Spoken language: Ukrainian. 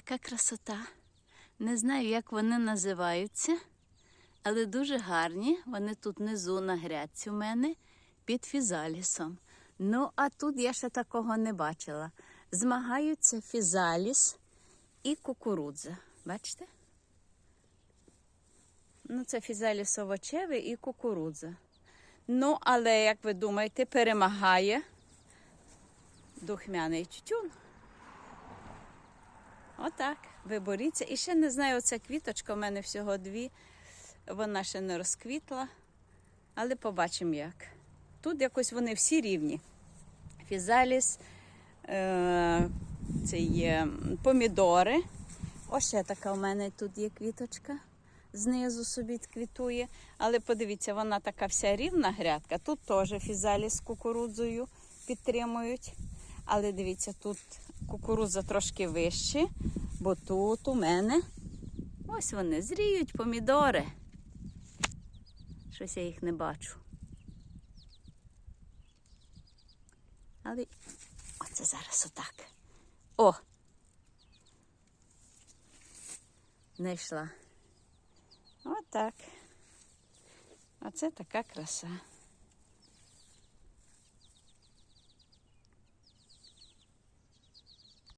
така красота. Не знаю, як вони називаються, але дуже гарні. Вони тут внизу на грядці у мене під фізалісом. Ну, а тут я ще такого не бачила. Змагаються фізаліс і кукурудза. Бачите? Ну, це фізаліс овочевий і кукурудза. Ну, але, як ви думаєте, перемагає духмяний тютюн. Отак, ви боріться. І ще не знаю, оця квіточка, у мене всього дві. Вона ще не розквітла, але побачимо як. Тут якось вони всі рівні. Фізаліс, е- це є помідори. Ось ще така у мене тут є квіточка. Знизу собі квітує. Але подивіться, вона така вся рівна грядка. Тут теж фізаліс з кукурудзою підтримують. Але дивіться, тут кукурудза трошки вище, бо тут у мене ось вони зріють помідори. Щось я їх не бачу. Але оце зараз отак. О! Знайшла. Отак. Оце така краса.